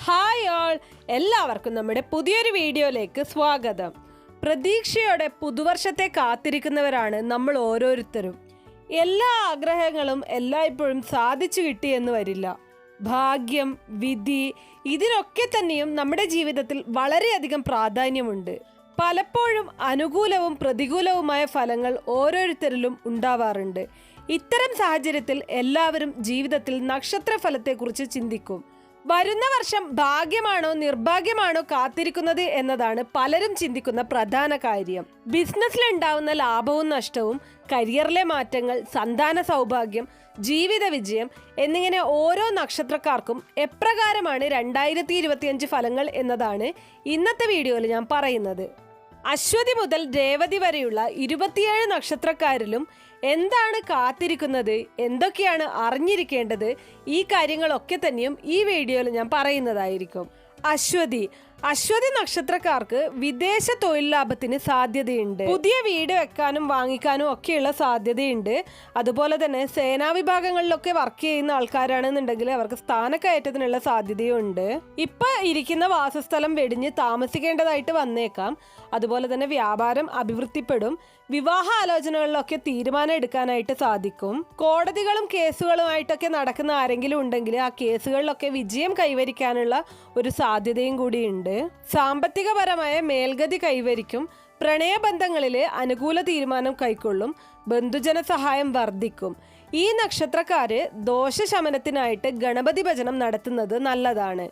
Hi all എല്ലാവർക്കും നമ്മുടെ പുതിയൊരു വീഡിയോയിലേക്ക് സ്വാഗതം. പ്രതീക്ഷയോടെ പുതുവർഷത്തെ കാത്തിരിക്കുന്നവരാണ് നമ്മൾ ഓരോരുത്തരും. എല്ലാ ആഗ്രഹങ്ങളും എല്ലായ്പ്പോഴും സാധിച്ചു കിട്ടിയെന്ന് വരില്ല. ഭാഗ്യം വിധി ഇതിനൊക്കെ തന്നെയും നമ്മുടെ ജീവിതത്തിൽ വളരെയധികം പ്രാധാന്യമുണ്ട്. പലപ്പോഴും അനുകൂലവും പ്രതികൂലവുമായ ഫലങ്ങൾ ഓരോരുത്തരിലും ഉണ്ടാവാറുണ്ട്. ഇത്തരം സാഹചര്യത്തിൽ എല്ലാവരും ജീവിതത്തിൽ നക്ഷത്രഫലത്തെക്കുറിച്ച് ചിന്തിക്കും. വരുന്ന വർഷം ഭാഗ്യമാണോ നിർഭാഗ്യമാണോ കാത്തിരിക്കുന്നത് എന്നതാണ് പലരും ചിന്തിക്കുന്ന പ്രധാന കാര്യം. ബിസിനസ്സിലുണ്ടാവുന്ന ലാഭവും നഷ്ടവും കരിയറിലെ മാറ്റങ്ങൾ സന്താന സൗഭാഗ്യം ജീവിത വിജയം എന്നിങ്ങനെ ഓരോ നക്ഷത്രക്കാർക്കും എപ്രകാരമാണ് രണ്ടായിരത്തി ഇരുപത്തിയഞ്ച് ഫലങ്ങൾ എന്നതാണ് ഇന്നത്തെ വീഡിയോയിൽ ഞാൻ പറയുന്നത്. അശ്വതി മുതൽ രേവതി വരെയുള്ള ഇരുപത്തിയേഴ് നക്ഷത്രക്കാരിലും എന്താണ് കാത്തിരിക്കുന്നത്? എന്തൊക്കെയാണ് അറിഞ്ഞിരിക്കേണ്ടത്? ഈ കാര്യങ്ങളൊക്കെ തന്നെയും ഈ വീഡിയോയിൽ ഞാൻ പറയുന്നതായിരിക്കും. അശ്വതി. അശ്വതി നക്ഷത്രക്കാർക്ക് വിദേശ തൊഴിൽ ലാഭത്തിന് സാധ്യതയുണ്ട്. പുതിയ വീട് വെക്കാനും വാങ്ങിക്കാനും ഒക്കെയുള്ള സാധ്യതയുണ്ട്. അതുപോലെ തന്നെ സേനാ വിഭാഗങ്ങളിലൊക്കെ വർക്ക് ചെയ്യുന്ന ആൾക്കാരാണെന്നുണ്ടെങ്കിൽ അവർക്ക് സ്ഥാനക്കയറ്റത്തിനുള്ള സാധ്യതയുണ്ട്. ഇപ്പൊ ഇരിക്കുന്ന വാസസ്ഥലം വെടിഞ്ഞ് താമസിക്കേണ്ടതായിട്ട് വന്നേക്കാം. അതുപോലെ തന്നെ വ്യാപാരം അഭിവൃദ്ധിപ്പെടും. വിവാഹ ആലോചനകളിലൊക്കെ തീരുമാനം എടുക്കാനായിട്ട് സാധിക്കും. കോടതികളും കേസുകളുമായിട്ടൊക്കെ നടക്കുന്ന ആരെങ്കിലും ഉണ്ടെങ്കിൽ ആ കേസുകളിലൊക്കെ വിജയം കൈവരിക്കാനുള്ള ഒരു സാധ്യതയും കൂടിയുണ്ട് സാമ്പത്തികപരമായ മേൽഗതി കൈവരിക്കും. പ്രണയബന്ധങ്ങളിൽ അനുകൂല തീരുമാനം കൈക്കൊള്ളും. ബന്ധുജന സഹായം വർദ്ധിക്കും. ഈ നക്ഷത്രക്കാര് ദോഷശമനത്തിനായിട്ട് ഗണപതി ഭജനം നടത്തുന്നത് നല്ലതാണ്.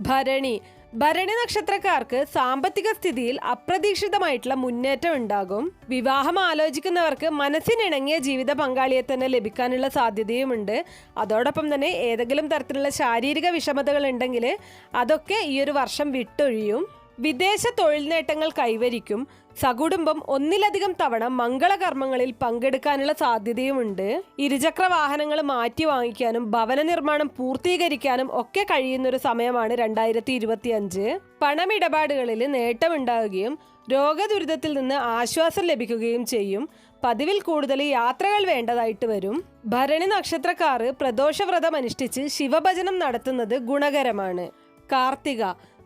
ഭരണി ഭരണി നക്ഷത്രക്കാർക്ക് സാമ്പത്തിക സ്ഥിതിയിൽ അപ്രതീക്ഷിതമായിട്ടുള്ള മുന്നേറ്റം ഉണ്ടാകും. വിവാഹം ആലോചിക്കുന്നവർക്ക് മനസ്സിനിണങ്ങിയ ജീവിത പങ്കാളിയെ തന്നെ ലഭിക്കാനുള്ള സാധ്യതയുമുണ്ട്. അതോടൊപ്പം തന്നെ ഏതെങ്കിലും തരത്തിലുള്ള ശാരീരിക വിഷമതകൾ ഉണ്ടെങ്കിൽ അതൊക്കെ ഈ ഒരു വർഷം വിട്ടൊഴിയും. വിദേശ തൊഴിൽ നേട്ടങ്ങൾ കൈവരിക്കും. സകുടുംബം ഒന്നിലധികം തവണ മംഗളകർമ്മങ്ങളിൽ പങ്കെടുക്കാനുള്ള സാധ്യതയുമുണ്ട്. ഇരുചക്ര വാഹനങ്ങൾ മാറ്റി വാങ്ങിക്കാനും ഭവന നിർമ്മാണം പൂർത്തീകരിക്കാനും ഒക്കെ കഴിയുന്ന ഒരു സമയമാണ് രണ്ടായിരത്തി ഇരുപത്തി അഞ്ച് പണമിടപാടുകളിൽ നേട്ടമുണ്ടാവുകയും രോഗദുരിതത്തിൽ നിന്ന് ആശ്വാസം ലഭിക്കുകയും ചെയ്യും. പതിവിൽ കൂടുതൽ യാത്രകൾ വേണ്ടതായിട്ട് വരും. ഭരണി നക്ഷത്രക്കാർ പ്രദോഷവ്രതം അനുഷ്ഠിച്ച് ശിവഭജനം നടത്തുന്നത് ഗുണകരമാണ്. കാർത്തിക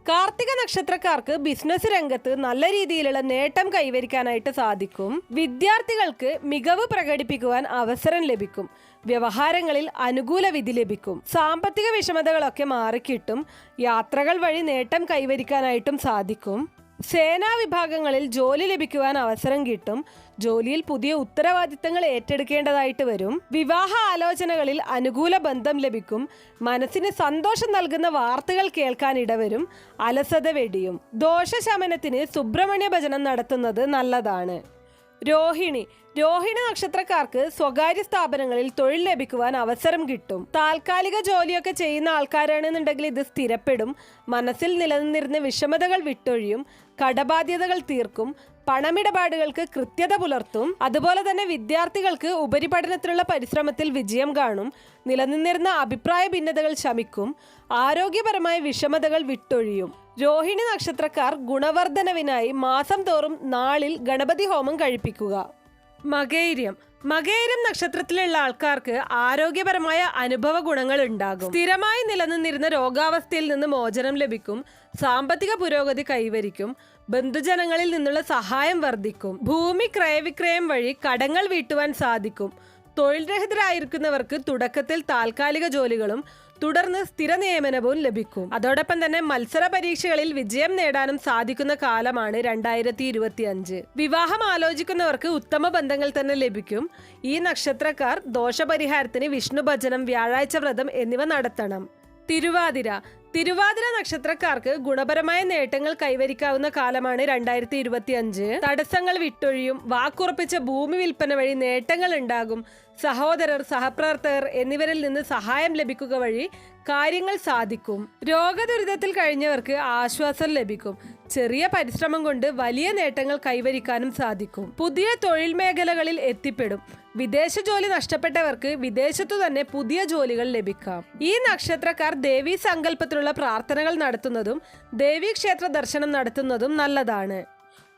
കാർത്തിക നക്ഷത്രക്കാർക്ക് ബിസിനസ് രംഗത്ത് നല്ല രീതിയിലുള്ള നേട്ടം കൈവരിക്കാനായിട്ട് സാധിക്കും. വിദ്യാർത്ഥികൾക്ക് മികവ് പ്രകടിപ്പിക്കുവാൻ അവസരം ലഭിക്കും. വ്യവഹാരങ്ങളിൽ അനുകൂല വിധി ലഭിക്കും. സാമ്പത്തിക വിഷമതകളൊക്കെ മാറിക്കിട്ടും. യാത്രകൾ വഴി നേട്ടം കൈവരിക്കാനായിട്ടും സാധിക്കും. സേനാ വിഭാഗങ്ങളിൽ ജോലി ലഭിക്കുവാൻ അവസരം കിട്ടും. ജോലിയിൽ പുതിയ ഉത്തരവാദിത്തങ്ങൾ ഏറ്റെടുക്കേണ്ടതായിട്ട് വരും. വിവാഹ ആലോചനകളിൽ അനുകൂല ബന്ധം ലഭിക്കും. മനസ്സിന് സന്തോഷം നൽകുന്ന വാർത്തകൾ കേൾക്കാൻ ഇടവരും. അലസത വെടിയും. ദോഷശമനത്തിന് സുബ്രഹ്മണ്യ ഭജനം നടത്തുന്നത് നല്ലതാണ്. രോഹിണി. രോഹിണി നക്ഷത്രക്കാർക്ക് സ്വകാര്യ സ്ഥാപനങ്ങളിൽ തൊഴിൽ ലഭിക്കുവാൻ അവസരം കിട്ടും. താൽക്കാലിക ജോലിയൊക്കെ ചെയ്യുന്ന ആൾക്കാരാണെന്നുണ്ടെങ്കിൽ ഇത് സ്ഥിരപ്പെടും. മനസ്സിൽ നിലനിന്നിരുന്ന വിഷമതകൾ വിട്ടൊഴിയും കടബാധ്യതകൾ തീർക്കും പണമിടപാടുകൾക്ക് കൃത്യത പുലർത്തും. അതുപോലെ തന്നെ വിദ്യാർത്ഥികൾക്ക് ഉപരിപഠനത്തിലുള്ള പരിശ്രമത്തിൽ വിജയം കാണും. നിലനിന്നിരുന്ന അഭിപ്രായ ഭിന്നതകൾ ശമിക്കും. ആരോഗ്യപരമായ വിഷമതകൾ വിട്ടൊഴിയും. രോഹിണി നക്ഷത്രക്കാർ ഗുണവർദ്ധനവിനായി മാസം തോറും നാളിൽ ഗണപതി ഹോമം കഴിപ്പിക്കുക. മകൈര്യം. മകേരം നക്ഷത്രത്തിലുള്ള ആൾക്കാർക്ക് ആരോഗ്യപരമായ അനുഭവ ഗുണങ്ങൾ ഉണ്ടാകും. സ്ഥിരമായി നിലനിന്നിരുന്ന രോഗാവസ്ഥയിൽ നിന്ന് മോചനം ലഭിക്കും. സാമ്പത്തിക പുരോഗതി കൈവരിക്കും. ബന്ധുജനങ്ങളിൽ നിന്നുള്ള സഹായം വർദ്ധിക്കും. ഭൂമി ക്രയവിക്രയം വഴി കടങ്ങൾ വീട്ടുവാൻ സാധിക്കും. തൊഴിൽ രഹിതരായിരിക്കുന്നവർക്ക് തുടക്കത്തിൽ താൽക്കാലിക ജോലികളും തുടർന്ന് സ്ഥിര നിയമനവും ലഭിക്കും. അതോടൊപ്പം തന്നെ മത്സര പരീക്ഷകളിൽ വിജയം നേടാനും സാധിക്കുന്ന കാലമാണ് രണ്ടായിരത്തി ഇരുപത്തി അഞ്ച് വിവാഹം ആലോചിക്കുന്നവർക്ക് ഉത്തമ ബന്ധങ്ങൾ തന്നെ ലഭിക്കും. ഈ നക്ഷത്രക്കാർ ദോഷപരിഹാരത്തിന് വിഷ്ണു ഭജനം വ്യാഴാഴ്ച വ്രതം എന്നിവ നടത്തണം. തിരുവാതിര. തിരുവാതിര നക്ഷത്രക്കാർക്ക് ഗുണപരമായ നേട്ടങ്ങൾ കൈവരിക്കാവുന്ന കാലമാണ് രണ്ടായിരത്തി ഇരുപത്തി അഞ്ച് തടസ്സങ്ങൾ വിട്ടൊഴിയും വാക്കുറപ്പിച്ച ഭൂമി വിൽപ്പന വഴി നേട്ടങ്ങൾ ഉണ്ടാകും. സഹോദരർ സഹപ്രവർത്തകർ എന്നിവരിൽ നിന്ന് സഹായം ലഭിക്കുക വഴി കാര്യങ്ങൾ സാധിക്കും. രോഗദുരിതത്തിൽ കഴിഞ്ഞവർക്ക് ആശ്വാസം ലഭിക്കും. ചെറിയ പരിശ്രമം കൊണ്ട് വലിയ നേട്ടങ്ങൾ കൈവരിക്കാനും സാധിക്കും. പുതിയ തൊഴിൽ മേഖലകളിൽ എത്തിപ്പെടും. വിദേശ ജോലി നഷ്ടപ്പെട്ടവർക്ക് വിദേശത്തു തന്നെ പുതിയ ജോലികൾ ലഭിക്കാം. ഈ നക്ഷത്രക്കാർ ദേവീ സങ്കല്പത്തിലുള്ള പ്രാർത്ഥനകൾ നടത്തുന്നതും ദേവീക്ഷേത്ര ദർശനം നടത്തുന്നതും നല്ലതാണ്.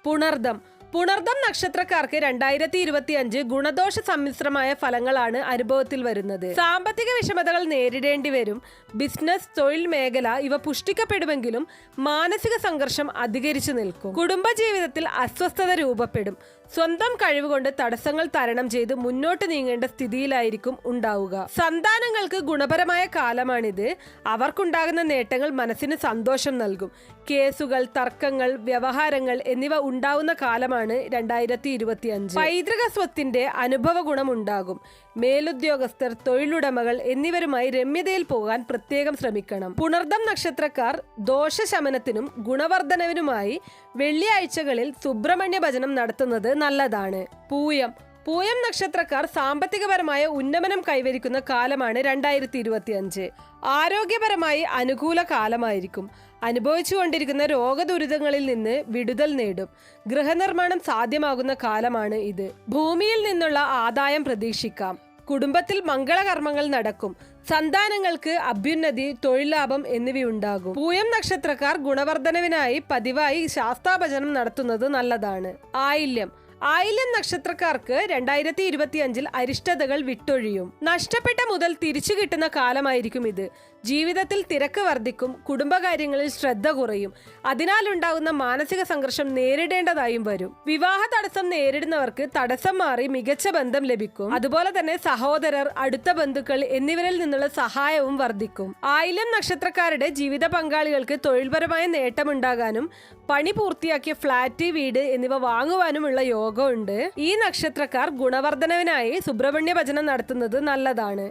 പുണർദം. പുണർദം നക്ഷത്രക്കാർക്ക് രണ്ടായിരത്തി ഇരുപത്തി അഞ്ച് ഗുണദോഷ സമ്മിശ്രമായ ഫലങ്ങളാണ് അനുഭവത്തിൽ വരുന്നത്. സാമ്പത്തിക വിഷമതകൾ നേരിടേണ്ടി വരും. ബിസിനസ് തൊഴിൽ മേഖല ഇവ പുഷ്ടിക്കപ്പെടുമെങ്കിലും മാനസിക സംഘർഷം അധികരിച്ചു നിൽക്കും. കുടുംബജീവിതത്തിൽ അസ്വസ്ഥത രൂപപ്പെടും. സ്വന്തം കഴിവുകൊണ്ട് തടസ്സങ്ങൾ തരണം ചെയ്ത് മുന്നോട്ട് നീങ്ങേണ്ട സ്ഥിതിയിലായിരിക്കും ഉണ്ടാവുക. സന്താനങ്ങൾക്ക് ഗുണപരമായ കാലമാണിത്. അവർക്കുണ്ടാകുന്ന നേട്ടങ്ങൾ മനസ്സിന് സന്തോഷം നൽകും. കേസുകൾ തർക്കങ്ങൾ വ്യവഹാരങ്ങൾ എന്നിവ ഉണ്ടാവുന്ന കാലമാണ് രണ്ടായിരത്തി ഇരുപത്തി അഞ്ച് പൈതൃക സ്വത്തിന്റെ അനുഭവ ഗുണമുണ്ടാകും മേലുദ്യോഗസ്ഥർ തൊഴിലുടമകൾ എന്നിവരുമായി രമ്യതയിൽ പോകാൻ പ്രത്യേകം ശ്രമിക്കണം. പുണർദം നക്ഷത്രക്കാർ ദോഷശമനത്തിനും ഗുണവർദ്ധനവിനുമായി വെള്ളിയാഴ്ചകളിൽ സുബ്രഹ്മണ്യ ഭജനം നടത്തുന്നത് നല്ലതാണ്. പൂയം. പൂയം നക്ഷത്രക്കാർ സാമ്പത്തികപരമായ ഉന്നമനം കൈവരിക്കുന്ന കാലമാണ് രണ്ടായിരത്തി ഇരുപത്തി അഞ്ച് ആരോഗ്യപരമായി അനുകൂല കാലമായിരിക്കും. അനുഭവിച്ചുകൊണ്ടിരിക്കുന്ന രോഗദുരിതങ്ങളിൽ നിന്ന് വിടുതൽ നേടും. ഗൃഹനിർമ്മാണം സാധ്യമാകുന്ന കാലമാണ് ഇത്. ഭൂമിയിൽ നിന്നുള്ള ആദായം പ്രതീക്ഷിക്കാം. കുടുംബത്തിൽ മംഗളകർമ്മങ്ങൾ നടക്കും. സന്താനങ്ങൾക്ക് അഭ്യുന്നതി തൊഴിലാഭം എന്നിവയുണ്ടാകും. പൂയം നക്ഷത്രക്കാർ ഗുണവർദ്ധനവിനായി പതിവായി ശാസ്താഭജനം നടത്തുന്നത് നല്ലതാണ്. ആയില്യം. ആയില്യം നക്ഷത്രക്കാർക്ക് രണ്ടായിരത്തി ഇരുപത്തിയഞ്ചിൽ അരിഷ്ടതകൾ വിട്ടൊഴിയും. നഷ്ടപ്പെട്ട മുതൽ തിരിച്ചു കിട്ടുന്ന കാലമായിരിക്കും ഇത്. ജീവിതത്തിൽ തിരക്ക് വർദ്ധിക്കും കുടുംബകാര്യങ്ങളിൽ ശ്രദ്ധ കുറയും. അതിനാലുണ്ടാകുന്ന മാനസിക സംഘർഷം നേരിടേണ്ടതായും വരും. വിവാഹ തടസ്സം നേരിടുന്നവർക്ക് തടസ്സം മാറി മികച്ച ബന്ധം ലഭിക്കും. അതുപോലെ തന്നെ സഹോദരർ അടുത്ത ബന്ധുക്കൾ എന്നിവരിൽ നിന്നുള്ള സഹായവും വർദ്ധിക്കും. ആയില്യം നക്ഷത്രക്കാരുടെ ജീവിത പങ്കാളികൾക്ക് തൊഴിൽപരമായ നേട്ടമുണ്ടാകാനും പണി പൂർത്തിയാക്കിയ ഫ്ളാറ്റ് വീട് എന്നിവ വാങ്ങുവാനുമുള്ള യോഗമുണ്ട്. ഈ നക്ഷത്രക്കാർ ഗുണവർദ്ധനവിനായി സുബ്രഹ്മണ്യ ഭജനം നടത്തുന്നത് നല്ലതാണ്.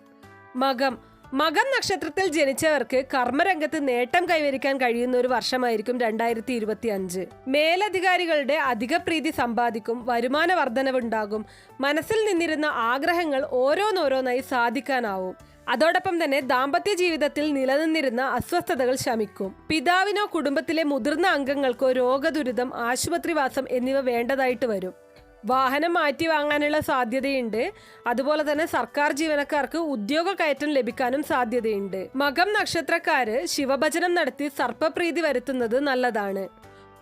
മകം മകം നക്ഷത്രത്തിൽ ജനിച്ചവർക്ക് കർമ്മരംഗത്ത് നേട്ടം കൈവരിക്കാൻ കഴിയുന്ന ഒരു വർഷമായിരിക്കും രണ്ടായിരത്തി ഇരുപത്തി അഞ്ച് മേലധികാരികളുടെ അധിക പ്രീതി സമ്പാദിക്കും വരുമാന വർധനവുണ്ടാകും മനസ്സിൽ നിന്നിരുന്ന ആഗ്രഹങ്ങൾ ഓരോന്നോരോന്നായി സാധിക്കാനാവും. അതോടൊപ്പം തന്നെ ദാമ്പത്യ ജീവിതത്തിൽ നിലനിന്നിരുന്ന അസ്വസ്ഥതകൾ ശമിക്കും. പിതാവിനോ കുടുംബത്തിലെ മുതിർന്ന അംഗങ്ങൾക്കോ രോഗദുരിതം ആശുപത്രിവാസം എന്നിവ വേണ്ടതായിട്ട് വരും. വാഹനം മാറ്റി വാങ്ങാനുള്ള സാധ്യതയുണ്ട്. അതുപോലെ തന്നെ സർക്കാർ ജീവനക്കാർക്ക് ഉദ്യോഗ കയറ്റം ലഭിക്കാനും സാധ്യതയുണ്ട്. മകം നക്ഷത്രക്കാര് ശിവഭജനം നടത്തി സർപ്പപ്രീതി വരുത്തുന്നത് നല്ലതാണ്.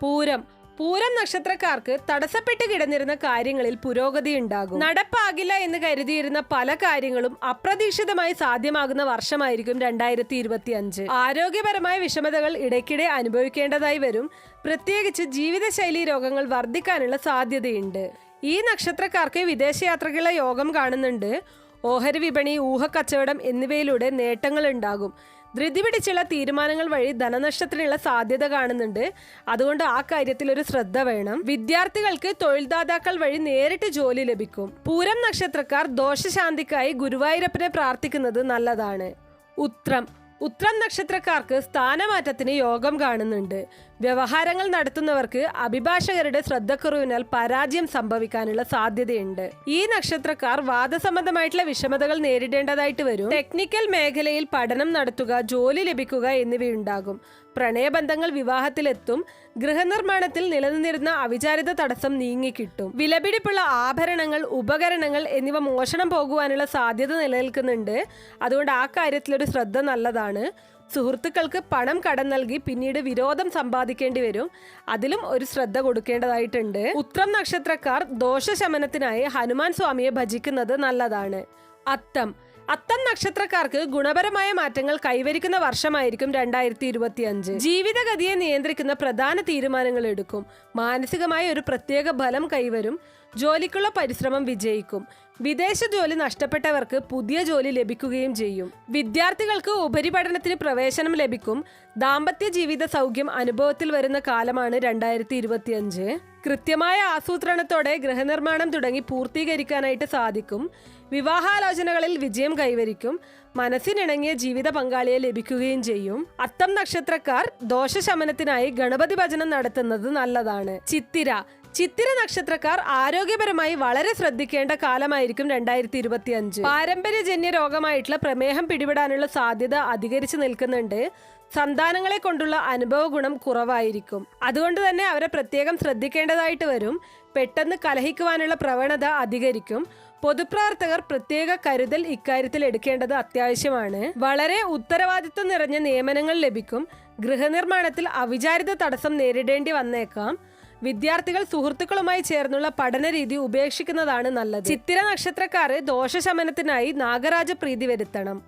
പൂരം പൂരം നക്ഷത്രക്കാർക്ക് തടസ്സപ്പെട്ട് കിടന്നിരുന്ന കാര്യങ്ങളിൽ പുരോഗതി ഉണ്ടാകും. നടപ്പാകില്ല എന്ന് കരുതിയിരുന്ന പല കാര്യങ്ങളും അപ്രതീക്ഷിതമായി സാധ്യമാകുന്ന വർഷമായിരിക്കും രണ്ടായിരത്തി ഇരുപത്തി അഞ്ച് ആരോഗ്യപരമായ വിഷമതകൾ ഇടയ്ക്കിടെ അനുഭവിക്കേണ്ടതായി വരും. പ്രത്യേകിച്ച് ജീവിതശൈലി രോഗങ്ങൾ വർദ്ധിക്കാനുള്ള സാധ്യതയുണ്ട്. ഈ നക്ഷത്രക്കാർക്ക് വിദേശയാത്രകളുടെ യോഗം കാണുന്നുണ്ട്. ഓഹരി വിപണി ഊഹക്കച്ചവടം എന്നിവയിലൂടെ നേട്ടങ്ങൾ ഉണ്ടാകും. ധൃതി പിടിച്ചുള്ള തീരുമാനങ്ങൾ വഴി ധനനഷ്ടത്തിനുള്ള സാധ്യത കാണുന്നുണ്ട്. അതുകൊണ്ട് ആ കാര്യത്തിൽ ഒരു ശ്രദ്ധ വേണം. വിദ്യാർത്ഥികൾക്ക് തൊഴിൽദാതാക്കൾ വഴി നേരിട്ട് ജോലി ലഭിക്കും. പൂരം നക്ഷത്രക്കാർ ദോഷശാന്തിക്കായി ഗുരുവായൂരപ്പനെ പ്രാർത്ഥിക്കുന്നത് നല്ലതാണ്. ഉത്രം. ഉത്രം നക്ഷത്രക്കാർക്ക് സ്ഥാനമാറ്റത്തിന് യോഗം കാണുന്നുണ്ട്. വ്യവഹാരങ്ങൾ നടത്തുന്നവർക്ക് അഭിഭാഷകരുടെ ശ്രദ്ധക്കുറവിനാൽ പരാജയം സംഭവിക്കാനുള്ള സാധ്യതയുണ്ട്. ഈ നക്ഷത്രക്കാർ വാദസംബന്ധമായിട്ടുള്ള വിഷമതകൾ നേരിടേണ്ടതായിട്ട് വരും. ടെക്നിക്കൽ മേഖലയിൽ പഠനം നടത്തുക ജോലി ലഭിക്കുക എന്നിവയുണ്ടാകും. പ്രണയബന്ധങ്ങൾ വിവാഹത്തിലെത്തും ഗൃഹനിർമ്മാണത്തിൽ നിലനിന്നിരുന്ന അവിചാരിത തടസ്സം നീങ്ങിക്കിട്ടും. വിലപിടിപ്പുള്ള ആഭരണങ്ങൾ ഉപകരണങ്ങൾ എന്നിവ മോഷണം പോകുവാനുള്ള സാധ്യത നിലനിൽക്കുന്നുണ്ട്. അതുകൊണ്ട് ആ കാര്യത്തിലൊരു ശ്രദ്ധ നല്ലതാണ്. സുഹൃത്തുക്കൾക്ക് പണം കടം നൽകി പിന്നീട് വിരോധം സമ്പാദിക്കേണ്ടി വരും. അതിലും ഒരു ശ്രദ്ധ കൊടുക്കേണ്ടതായിട്ടുണ്ട്. ഉത്രം നക്ഷത്രക്കാർ ദോഷശമനത്തിനായി ഹനുമാൻ സ്വാമിയെ ഭജിക്കുന്നത് നല്ലതാണ്. അത്തം. അത്തം നക്ഷത്രക്കാർക്ക് ഗുണപരമായ മാറ്റങ്ങൾ കൈവരിക്കുന്ന വർഷമായിരിക്കും രണ്ടായിരത്തി ഇരുപത്തി അഞ്ച് ജീവിതഗതിയെ നിയന്ത്രിക്കുന്ന പ്രധാന തീരുമാനങ്ങൾ എടുക്കും. മാനസികമായ ഒരു പ്രത്യേക ബലം കൈവരും. ജോലിക്കുള്ള പരിശ്രമം വിജയിക്കും. വിദേശ ജോലി നഷ്ടപ്പെട്ടവർക്ക് പുതിയ ജോലി ലഭിക്കുകയും ചെയ്യും. വിദ്യാർത്ഥികൾക്ക് ഉപരിപഠനത്തിന് പ്രവേശനം ലഭിക്കും. ദാമ്പത്യ ജീവിത സൗഖ്യം അനുഭവത്തിൽ വരുന്ന കാലമാണ് രണ്ടായിരത്തി ഇരുപത്തിയഞ്ച് കൃത്യമായ ആസൂത്രണത്തോടെ ഗൃഹനിർമ്മാണം തുടങ്ങി പൂർത്തീകരിക്കാനായിട്ട് സാധിക്കും. വിവാഹാലോചനകളിൽ വിജയം കൈവരിക്കും. മനസ്സിനിണങ്ങിയ ജീവിത പങ്കാളിയെ ലഭിക്കുകയും ചെയ്യും. അത്തം നക്ഷത്രക്കാർ ദോഷശമനത്തിനായി ഗണപതി ഭജനം നടത്തുന്നത് നല്ലതാണ്. ചിത്തിര ചിത്തിര നക്ഷത്രക്കാർ ആരോഗ്യപരമായി വളരെ ശ്രദ്ധിക്കേണ്ട കാലമായിരിക്കും രണ്ടായിരത്തി ഇരുപത്തി അഞ്ച് പാരമ്പര്യജന്യ രോഗമായിട്ടുള്ള പ്രമേഹം പിടിപെടാനുള്ള സാധ്യത അധികരിച്ചു നിൽക്കുന്നുണ്ട്. സന്താനങ്ങളെ കൊണ്ടുള്ള അനുഭവ ഗുണം കുറവായിരിക്കും. അതുകൊണ്ട് തന്നെ അവരെ പ്രത്യേകം ശ്രദ്ധിക്കേണ്ടതായിട്ട് വരും. പെട്ടെന്ന് കലഹിക്കുവാനുള്ള പ്രവണത അധികരിക്കും. പൊതുപ്രവർത്തകർ പ്രത്യേക കരുതൽ ഇക്കാര്യത്തിൽ എടുക്കേണ്ടത് അത്യാവശ്യമാണ്. വളരെ ഉത്തരവാദിത്വം നിറഞ്ഞ നിയമനങ്ങൾ ലഭിക്കും. ഗൃഹനിർമ്മാണത്തിൽ അവിചാരിത തടസ്സം നേരിടേണ്ടി വന്നേക്കാം. വിദ്യാർത്ഥികൾ സുഹൃത്തുക്കളുമായി ചേർന്നുള്ള പഠന രീതി ഉപേക്ഷിക്കുന്നതാണ് നല്ലത്. ചിത്തിര നക്ഷത്രക്കാര് ദോഷശമനത്തിനായി നാഗരാജ പ്രീതി വരുത്തണം.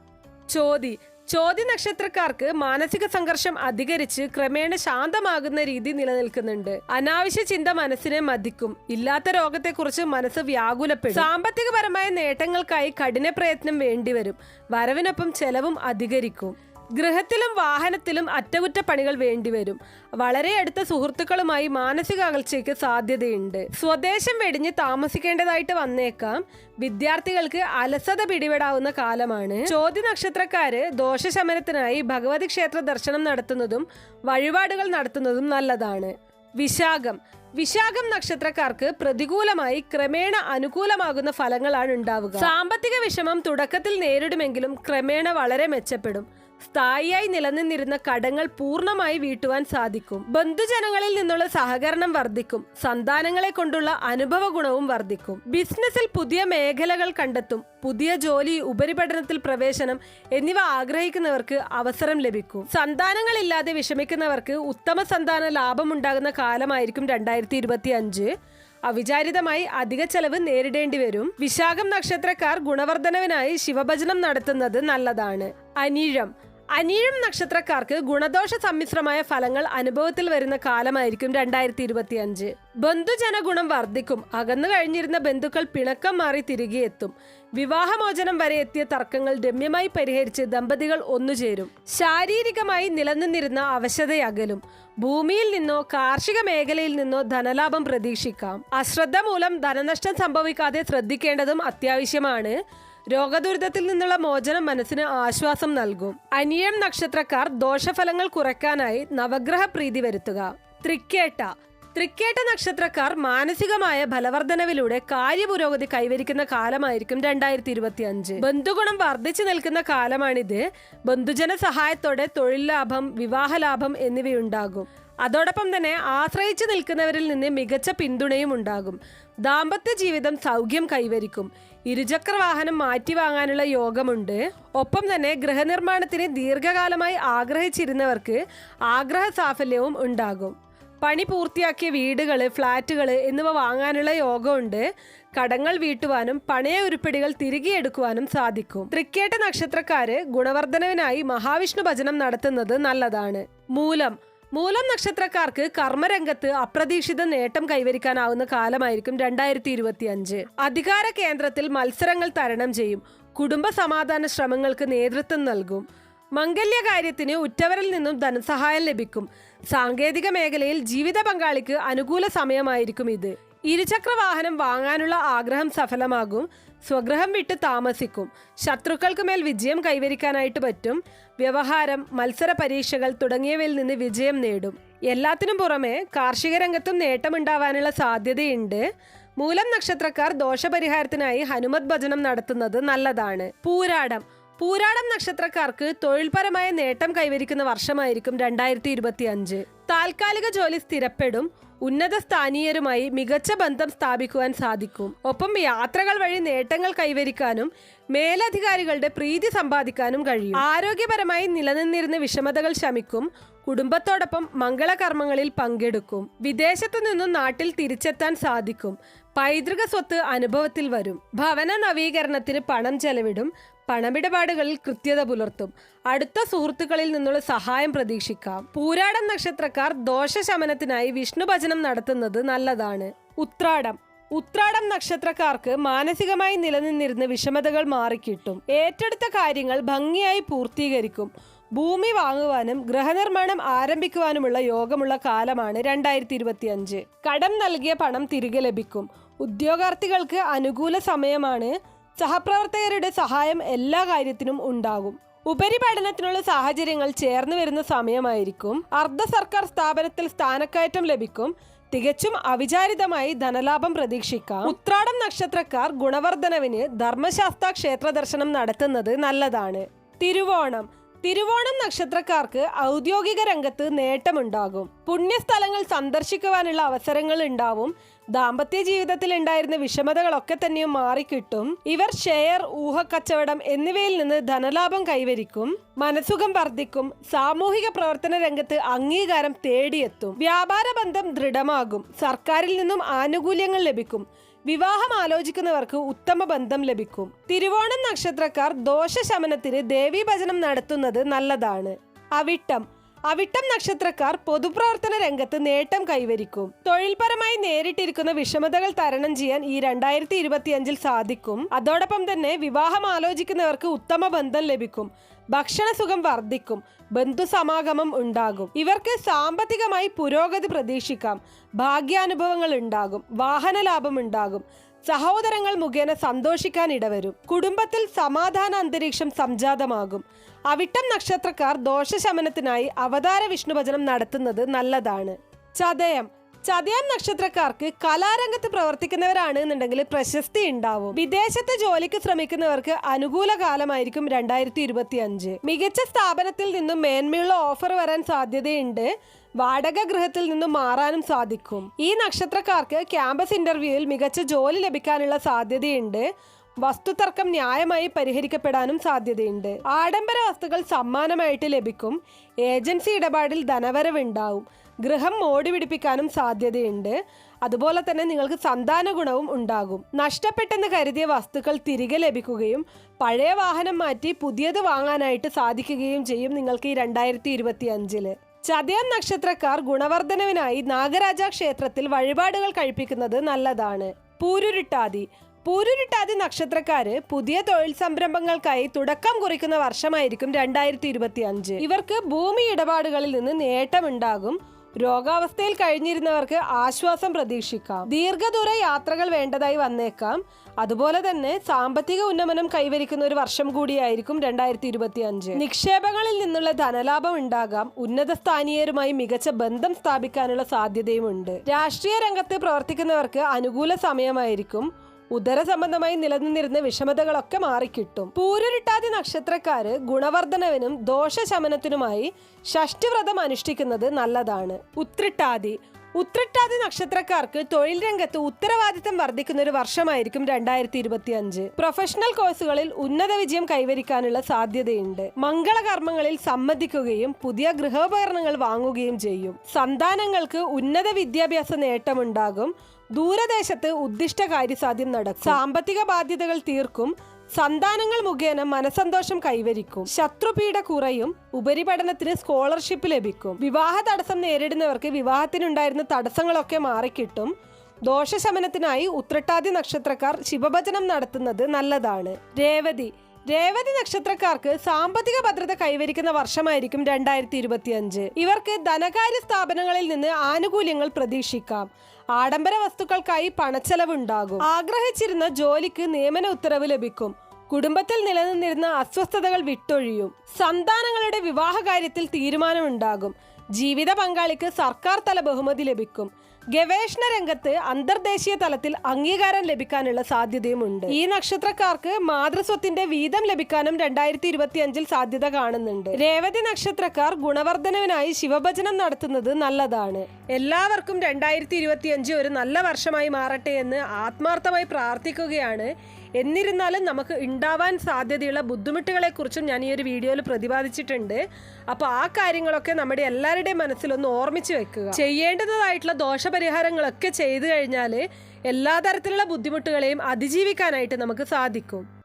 ചോതി. ചോതി നക്ഷത്രക്കാർക്ക് മാനസിക സംഘർഷം അധികരിച്ച് ക്രമേണ ശാന്തമാകുന്ന രീതി നിലനിൽക്കുന്നുണ്ട്. അനാവശ്യ ചിന്ത മനസ്സിനെ മതിക്കും. ഇല്ലാത്ത രോഗത്തെക്കുറിച്ച് മനസ്സ് വ്യാകുലപ്പെടും. സാമ്പത്തികപരമായ നേട്ടങ്ങൾക്കായി കഠിന പ്രയത്നം വേണ്ടിവരും. വരവിനൊപ്പം ചെലവും അധികരിക്കും. ഗൃഹത്തിലും വാഹനത്തിലും അറ്റകുറ്റപ്പണികൾ വേണ്ടിവരും. വളരെ അടുത്ത സുഹൃത്തുക്കളുമായി മാനസിക അകൽച്ചയ്ക്ക് സാധ്യതയുണ്ട്. സ്വദേശം വെടിഞ്ഞ് താമസിക്കേണ്ടതായിട്ട് വന്നേക്കാം. വിദ്യാർത്ഥികൾക്ക് അലസത പിടിപെടാവുന്ന കാലമാണ്. ചോദ്യ നക്ഷത്രക്കാര് ദോഷശമനത്തിനായി ഭഗവതി ക്ഷേത്ര ദർശനം നടത്തുന്നതും വഴിപാടുകൾ നടത്തുന്നതും നല്ലതാണ്. വിശാഖം. വിശാഖം നക്ഷത്രക്കാർക്ക് പ്രതികൂലമായി ക്രമേണ അനുകൂലമാകുന്ന ഫലങ്ങളാണ് ഉണ്ടാവുക. സാമ്പത്തിക വിഷമം തുടക്കത്തിൽ നേരിടുമെങ്കിലും ക്രമേണ വളരെ മെച്ചപ്പെടും. സ്ഥായിയായി നിലനിന്നിരുന്ന കടങ്ങൾ പൂർണമായി വീട്ടുവാൻ സാധിക്കും. ബന്ധുജനങ്ങളിൽ നിന്നുള്ള സഹകരണം വർദ്ധിക്കും. സന്താനങ്ങളെ കൊണ്ടുള്ള അനുഭവ ഗുണവും വർദ്ധിക്കും. ബിസിനസ്സിൽ പുതിയ മേഖലകൾ കണ്ടെത്തും. പുതിയ ജോലി ഉപരിപഠനത്തിൽ പ്രവേശനം എന്നിവ ആഗ്രഹിക്കുന്നവർക്ക് അവസരം ലഭിക്കും. സന്താനങ്ങളില്ലാതെ വിഷമിക്കുന്നവർക്ക് ഉത്തമ സന്താന ലാഭമുണ്ടാകുന്ന കാലമായിരിക്കും രണ്ടായിരത്തി ഇരുപത്തി അഞ്ച് അവിചാരിതമായി അധിക ചെലവ് നേരിടേണ്ടി വരും. വിശാഖം നക്ഷത്രക്കാർ ഗുണവർദ്ധനവിനായി ശിവഭജനം നടത്തുന്നത് നല്ലതാണ്. അനീഴം. അനീഴം നക്ഷത്രക്കാർക്ക് ഗുണദോഷ സമ്മിശ്രമായ ഫലങ്ങൾ അനുഭവത്തിൽ വരുന്ന കാലമായിരിക്കും രണ്ടായിരത്തി ഇരുപത്തി അഞ്ച് ബന്ധുജന ഗുണം വർദ്ധിക്കും. അകന്നു കഴിഞ്ഞിരുന്ന ബന്ധുക്കൾ പിണക്കം മാറി തിരികെ എത്തും. വിവാഹമോചനം വരെ എത്തിയ തർക്കങ്ങൾ രമ്യമായി പരിഹരിച്ച് ദമ്പതികൾ ഒന്നുചേരും. ശാരീരികമായി നിലനിന്നിരുന്ന അവശതയകലും. ഭൂമിയിൽ നിന്നോ കാർഷിക മേഖലയിൽ നിന്നോ ധനലാഭം പ്രതീക്ഷിക്കാം. അശ്രദ്ധ മൂലം ധനനഷ്ടം സംഭവിക്കാതെ ശ്രദ്ധിക്കേണ്ടതും അത്യാവശ്യമാണ്. രോഗദുരിതത്തിൽ നിന്നുള്ള മോചനം മനസ്സിന് ആശ്വാസം നൽകും. അനിയം നക്ഷത്രക്കാർ ദോഷഫലങ്ങൾ കുറയ്ക്കാനായി നവഗ്രഹ പ്രീതി വരുത്തുക. തൃക്കേട്ട. തൃക്കേട്ട നക്ഷത്രക്കാർ മാനസികമായ ഫലവർദ്ധനവിലൂടെ കാര്യപുരോഗതി കൈവരിക്കുന്ന കാലമായിരിക്കും രണ്ടായിരത്തി ഇരുപത്തി അഞ്ച് ബന്ധുഗുണം വർദ്ധിച്ചു നിൽക്കുന്ന കാലമാണിത്. ബന്ധുജന സഹായത്തോടെ തൊഴിൽ ലാഭം വിവാഹ ലാഭം എന്നിവയുണ്ടാകും. അതോടൊപ്പം തന്നെ ആശ്രയിച്ചു നിൽക്കുന്നവരിൽ നിന്ന് മികച്ച പിന്തുണയും ഉണ്ടാകും. ദാമ്പത്യ ജീവിതം സൗഖ്യം കൈവരിക്കും. ഇരുചക്ര വാഹനം മാറ്റി വാങ്ങാനുള്ള യോഗമുണ്ട്. ഒപ്പം തന്നെ ഗൃഹനിർമ്മാണത്തിന് ദീർഘകാലമായി ആഗ്രഹിച്ചിരുന്നവർക്ക് ആഗ്രഹ സാഫല്യവും ഉണ്ടാകും. പണി പൂർത്തിയാക്കിയ വീടുകൾ ഫ്ലാറ്റുകൾ എന്നിവ വാങ്ങാനുള്ള യോഗമുണ്ട്. കടങ്ങൾ വീട്ടുവാനും പണയ ഉരുപ്പടികൾ തിരികെ എടുക്കുവാനും സാധിക്കും. തൃക്കേട്ട നക്ഷത്രക്കാര് ഗുണവർദ്ധനവിനായി മഹാവിഷ്ണു ഭജനം നടത്തുന്നത് നല്ലതാണ്. മൂലം മൂലം നക്ഷത്രക്കാർക്ക് കർമ്മരംഗത്ത് അപ്രതീക്ഷിത നേട്ടം കൈവരിക്കാനാവുന്ന കാലമായിരിക്കും രണ്ടായിരത്തി ഇരുപത്തി അഞ്ച് അധികാര കേന്ദ്രത്തിൽ മത്സരങ്ങൾ തരണം ചെയ്യും. കുടുംബ സമാധാന ശ്രമങ്ങൾക്ക് നേതൃത്വം നൽകും. മംഗല്യകാര്യത്തിന് ഉറ്റവരിൽ നിന്നും ധനസഹായം ലഭിക്കും. സാങ്കേതിക മേഖലയിൽ ജീവിത പങ്കാളിക്ക് അനുകൂല സമയമായിരിക്കും ഇത്. ഇരുചക്ര വാഹനം വാങ്ങാനുള്ള ആഗ്രഹം സഫലമാകും. സ്വഗ്രഹം വിട്ട് താമസിക്കും. ശത്രുക്കൾക്ക് മേൽ വിജയം കൈവരിക്കാനായിട്ട് പറ്റും. വ്യവഹാരം മത്സര പരീക്ഷകൾ തുടങ്ങിയവയിൽ നിന്ന് വിജയം നേടും. എല്ലാത്തിനും പുറമെ കാർഷിക രംഗത്തും നേട്ടമുണ്ടാവാനുള്ള സാധ്യതയുണ്ട്. മൂലം നക്ഷത്രക്കാർ ദോഷപരിഹാരത്തിനായി ഹനുമത് ഭജനം നടത്തുന്നത് നല്ലതാണ്. പൂരാടം. പൂരാടം നക്ഷത്രക്കാർക്ക് തൊഴിൽപരമായ നേട്ടം കൈവരിക്കുന്ന വർഷമായിരിക്കും രണ്ടായിരത്തി താൽക്കാലിക ജോലി സ്ഥിരപ്പെടും. ഉന്നത സ്ഥാനീയരുമായി മികച്ച ബന്ധം സ്ഥാപിക്കുവാൻ സാധിക്കും. ഒപ്പം യാത്രകൾ വഴി നേട്ടങ്ങൾ കൈവരിക്കാനും മേലധികാരികളുടെ പ്രീതി സമ്പാദിക്കാനും കഴിയും. ആരോഗ്യപരമായി നിലനിന്നിരുന്ന വിഷമതകൾ ശമിക്കും. കുടുംബത്തോടൊപ്പം മംഗളകർമ്മങ്ങളിൽ പങ്കെടുക്കും. വിദേശത്തു നിന്നും നാട്ടിൽ തിരിച്ചെത്താൻ സാധിക്കും. പൈതൃക സ്വത്ത് അനുഭവത്തിൽ വരും. ഭവന നവീകരണത്തിന് പണം ചെലവിടും. പണമിടപാടുകളിൽ കൃത്യത പുലർത്തും. അടുത്ത സുഹൃത്തുക്കളിൽ നിന്നുള്ള സഹായം പ്രതീക്ഷിക്കാം. പൂരാടം നക്ഷത്രക്കാർ ദോഷശമനത്തിനായി വിഷ്ണു ഭജനം നടത്തുന്നത് നല്ലതാണ്. ഉത്രാടം. ഉത്രാടം നക്ഷത്രക്കാർക്ക് മാനസികമായി നിലനിന്നിരുന്ന വിഷമതകൾ മാറിക്കിട്ടും. ഏറ്റെടുത്ത കാര്യങ്ങൾ ഭംഗിയായി പൂർത്തീകരിക്കും. ഭൂമി വാങ്ങുവാനും ഗൃഹനിർമ്മാണം ആരംഭിക്കുവാനുമുള്ള യോഗമുള്ള കാലമാണ് രണ്ടായിരത്തി ഇരുപത്തി അഞ്ച് കടം നൽകിയ പണം തിരികെ ലഭിക്കും. ഉദ്യോഗാർത്ഥികൾക്ക് അനുകൂല സമയമാണ് സഹപ്രവർത്തകരുടെ സഹായം എല്ലാ കാര്യത്തിനും ഉണ്ടാകും. ഉപരിപഠനത്തിനുള്ള സാഹചര്യങ്ങൾ ചേർന്ന് വരുന്ന സമയമായിരിക്കും. അർദ്ധ സർക്കാർ സ്ഥാപനത്തിൽ സ്ഥാനക്കയറ്റം ലഭിക്കും. തികച്ചും അവിചാരിതമായി ധനലാഭം പ്രതീക്ഷിക്കാം. ഉത്രാടം നക്ഷത്രക്കാർ ഗുണവർദ്ധനവിന് ധർമ്മശാസ്ത്ര ക്ഷേത്ര ദർശനം നടത്തുന്നത് നല്ലതാണ്. തിരുവോണം. തിരുവോണം നക്ഷത്രക്കാർക്ക് ഔദ്യോഗിക രംഗത്ത് നേട്ടമുണ്ടാകും. പുണ്യസ്ഥലങ്ങൾ സന്ദർശിക്കുവാനുള്ള അവസരങ്ങൾ ഉണ്ടാവും. ദാമ്പത്യ ജീവിതത്തിൽ ഉണ്ടായിരുന്ന വിഷമതകളൊക്കെ തന്നെയും മാറിക്കിട്ടും. ഇവർ ഷെയർ ഊഹക്കച്ചവടം എന്നിവയിൽ നിന്ന് ധനലാഭം കൈവരിക്കും. മനസുഖം വർദ്ധിക്കും. സാമൂഹിക പ്രവർത്തന രംഗത്ത് അംഗീകാരം തേടിയെത്തും. വ്യാപാര ബന്ധം ദൃഢമാകും. സർക്കാരിൽ നിന്നും ആനുകൂല്യങ്ങൾ ലഭിക്കും. വിവാഹം ആലോചിക്കുന്നവർക്ക് ഉത്തമ ബന്ധം ലഭിക്കും. തിരുവോണം നക്ഷത്രക്കാർ ദോഷശമനത്തിന് ദേവീഭജനം നടത്തുന്നത് നല്ലതാണ്. അവിട്ടം അവിട്ടം നക്ഷത്രക്കാർ പൊതുപ്രവർത്തന രംഗത്ത് നേട്ടം കൈവരിക്കും. തൊഴിൽപരമായി നേരിട്ടിരിക്കുന്ന വിഷമതകൾ തരണം ചെയ്യാൻ ഈ രണ്ടായിരത്തി ഇരുപത്തിയഞ്ചിൽ സാധിക്കും. അതോടൊപ്പം തന്നെ വിവാഹം ആലോചിക്കുന്നവർക്ക് ഉത്തമ ബന്ധം ലഭിക്കും. ഭക്ഷണ സുഖം വർദ്ധിക്കും. ബന്ധുസമാഗമം ഉണ്ടാകും. ഇവർക്ക് സാമ്പത്തികമായി പുരോഗതി പ്രതീക്ഷിക്കാം. ഭാഗ്യാനുഭവങ്ങൾ ഉണ്ടാകും. വാഹന ലാഭം ഉണ്ടാകും. സഹോദരങ്ങൾ മുഖേന സന്തോഷിക്കാൻ ഇടവരും. കുടുംബത്തിൽ സമാധാന അന്തരീക്ഷം സംജാതമാകും. അവിട്ടം നക്ഷത്രക്കാർ ദോഷശമനത്തിനായി അവതാര വിഷ്ണു ഭജനം നടത്തുന്നത് നല്ലതാണ്. ചതയം. ചതയം നക്ഷത്രക്കാർക്ക് കലാരംഗത്ത് പ്രവർത്തിക്കുന്നവരാണ് എന്നുണ്ടെങ്കിൽ പ്രശസ്തി ഉണ്ടാവും. വിദേശത്ത് ജോലിക്ക് ശ്രമിക്കുന്നവർക്ക് അനുകൂല കാലമായിരിക്കും രണ്ടായിരത്തി ഇരുപത്തി അഞ്ച് മികച്ച സ്ഥാപനത്തിൽ നിന്നും മേന്മയുള്ള ഓഫർ വരാൻ സാധ്യതയുണ്ട്. വാടക ഗൃഹത്തിൽ നിന്നും മാറാനും സാധിക്കും. ഈ നക്ഷത്രക്കാർക്ക് ക്യാമ്പസ് ഇന്റർവ്യൂവിൽ മികച്ച ജോലി ലഭിക്കാനുള്ള സാധ്യതയുണ്ട്. വസ്തുതർക്കം ന്യായമായി പരിഹരിക്കപ്പെടാനും സാധ്യതയുണ്ട്. ആഡംബര വസ്തുക്കൾ സമ്മാനമായിട്ട് ലഭിക്കും. ഏജൻസി ഇടപാടിൽ ധനവരവുണ്ടാവും. ഗൃഹം മോടി പിടിപ്പിക്കാനും സാധ്യതയുണ്ട്. അതുപോലെ തന്നെ നിങ്ങൾക്ക് സന്താന ഗുണവും ഉണ്ടാകും. നഷ്ടപ്പെട്ടെന്ന് കരുതിയ വസ്തുക്കൾ തിരികെ ലഭിക്കുകയും പഴയ വാഹനം മാറ്റി പുതിയത് വാങ്ങാനായിട്ട് സാധിക്കുകയും ചെയ്യും നിങ്ങൾക്ക് ഈ രണ്ടായിരത്തി ഇരുപത്തി അഞ്ചിൽ ചതയം നക്ഷത്രക്കാർ ഗുണവർദ്ധനവിനായി നാഗരാജ ക്ഷേത്രത്തിൽ വഴിപാടുകൾ കഴിപ്പിക്കുന്നത് നല്ലതാണ്. പൂരുരുട്ടാതി. പൂരുരുട്ടാതി നക്ഷത്രക്കാര് പുതിയ തൊഴിൽ സംരംഭങ്ങൾക്കായി തുടക്കം കുറിക്കുന്ന വർഷമായിരിക്കും രണ്ടായിരത്തി ഇരുപത്തി അഞ്ച് ഇവർക്ക് ഭൂമി ഇടപാടുകളിൽ നിന്ന് നേട്ടമുണ്ടാകും. രോഗാവസ്ഥയിൽ കഴിഞ്ഞിരുന്നവർക്ക് ആശ്വാസം പ്രതീക്ഷിക്കാം. ദീർഘദൂര യാത്രകൾ വേണ്ടതായി വന്നേക്കാം. അതുപോലെ തന്നെ സാമ്പത്തിക ഉന്നമനം കൈവരിക്കുന്ന ഒരു വർഷം കൂടിയായിരിക്കും രണ്ടായിരത്തി ഇരുപത്തി അഞ്ച് നിക്ഷേപങ്ങളിൽ നിന്നുള്ള ധനലാഭം ഉണ്ടാകാം. ഉന്നത സ്ഥാനീയരുമായി മികച്ച ബന്ധം സ്ഥാപിക്കാനുള്ള സാധ്യതയുമുണ്ട്. രാഷ്ട്രീയ രംഗത്ത് പ്രവർത്തിക്കുന്നവർക്ക് അനുകൂല സമയമായിരിക്കും. ഉദര സംബന്ധമായി നിലനിന്നിരുന്ന വിഷമതകളൊക്കെ മാറിക്കിട്ടും. പൂരുരുട്ടാതി നക്ഷത്രക്കാര് ഗുണവർദ്ധനവിനും ദോഷശമനത്തിനുമായി ഷഷ്ടിവ്രതം അനുഷ്ഠിക്കുന്നത് നല്ലതാണ്. ഉത്രിട്ടാതി. ഉത്രട്ടാതി നക്ഷത്രക്കാർക്ക് തൊഴിൽ രംഗത്ത് ഉത്തരവാദിത്തം വർദ്ധിക്കുന്ന ഒരു വർഷമായിരിക്കും രണ്ടായിരത്തി ഇരുപത്തി അഞ്ച് പ്രൊഫഷണൽ കോഴ്സുകളിൽ ഉന്നത വിജയം കൈവരിക്കാനുള്ള സാധ്യതയുണ്ട്. മംഗളകർമ്മങ്ങളിൽ സമ്മതിക്കുകയും പുതിയ ഗൃഹോപകരണങ്ങൾ വാങ്ങുകയും ചെയ്യും. സന്താനങ്ങൾക്ക് ഉന്നത വിദ്യാഭ്യാസ നേട്ടമുണ്ടാകും. ദൂരദേശത്ത് ഉദ്ദിഷ്ട കാര്യസാധ്യം നടക്കും. സാമ്പത്തിക ബാധ്യതകൾ തീർക്കും. സന്താനങ്ങൾ മുഖേന മനസന്തോഷം കൈവരിക്കും. ശത്രുപീഡ കുറയും. ഉപരിപഠനത്തിന് സ്കോളർഷിപ്പ് ലഭിക്കും. വിവാഹ തടസ്സം നേരിടുന്നവർക്ക് വിവാഹത്തിനുണ്ടായിരുന്ന തടസ്സങ്ങളൊക്കെ മാറിക്കിട്ടും. ദോഷശമനത്തിനായി ഉത്രട്ടാദി നക്ഷത്രക്കാർ ശിവഭജനം നടത്തുന്നത് നല്ലതാണ്. രേവതി. രേവതി നക്ഷത്രക്കാർക്ക് സാമ്പത്തിക ഭദ്രത കൈവരിക്കുന്ന വർഷമായിരിക്കും രണ്ടായിരത്തി ഇരുപത്തി അഞ്ച് ഇവർക്ക് ധനകാര്യ സ്ഥാപനങ്ങളിൽ നിന്ന് ആനുകൂല്യങ്ങൾ പ്രതീക്ഷിക്കാം. ആഡംബര വസ്തുക്കൾക്കായി പണച്ചെലവുണ്ടാകും. ആഗ്രഹിച്ചിരുന്ന ജോലിക്ക് നിയമന ഉത്തരവ് ലഭിക്കും. കുടുംബത്തിൽ നിലനിന്നിരുന്ന അസ്വസ്ഥതകൾ വിട്ടൊഴിയും. സന്താനങ്ങളുടെ വിവാഹകാര്യത്തിൽ തീരുമാനമുണ്ടാകും. ജീവിത പങ്കാളിക്ക് സർക്കാർ തല ബഹുമതി ലഭിക്കും. ഗവേഷണ രംഗത്ത് അന്തർദേശീയ തലത്തിൽ അംഗീകാരം ലഭിക്കാനുള്ള സാധ്യതയുമുണ്ട്. ഈ നക്ഷത്രക്കാർക്ക് മാതൃസ്വത്തിന്റെ വീതം ലഭിക്കാനും രണ്ടായിരത്തി ഇരുപത്തി അഞ്ചിൽ സാധ്യത കാണുന്നുണ്ട്. രേവതി നക്ഷത്രക്കാർ ഗുണവർദ്ധനവിനായി ശിവഭജനം നടത്തുന്നത് നല്ലതാണ്. എല്ലാവർക്കും രണ്ടായിരത്തി ഇരുപത്തി അഞ്ച് ഒരു നല്ല വർഷമായി മാറട്ടെ എന്ന് ആത്മാർത്ഥമായി പ്രാർത്ഥിക്കുകയാണ് എന്നിരുന്നാലും നമുക്ക് ഉണ്ടാവാൻ സാധ്യതയുള്ള ബുദ്ധിമുട്ടുകളെക്കുറിച്ചും ഞാൻ ഈ ഒരു വീഡിയോയിൽ പ്രതിപാദിച്ചിട്ടുണ്ട്. അപ്പോൾ ആ കാര്യങ്ങളൊക്കെ നമ്മുടെ എല്ലാവരുടെയും മനസ്സിലൊന്ന് ഓർമ്മിച്ച് വെക്കുക. ചെയ്യേണ്ടതായിട്ടുള്ള ദോഷപരിഹാരങ്ങളൊക്കെ ചെയ്തു കഴിഞ്ഞാൽ എല്ലാ തരത്തിലുള്ള ബുദ്ധിമുട്ടുകളെയും അതിജീവിക്കാനായിട്ട് നമുക്ക് സാധിക്കും.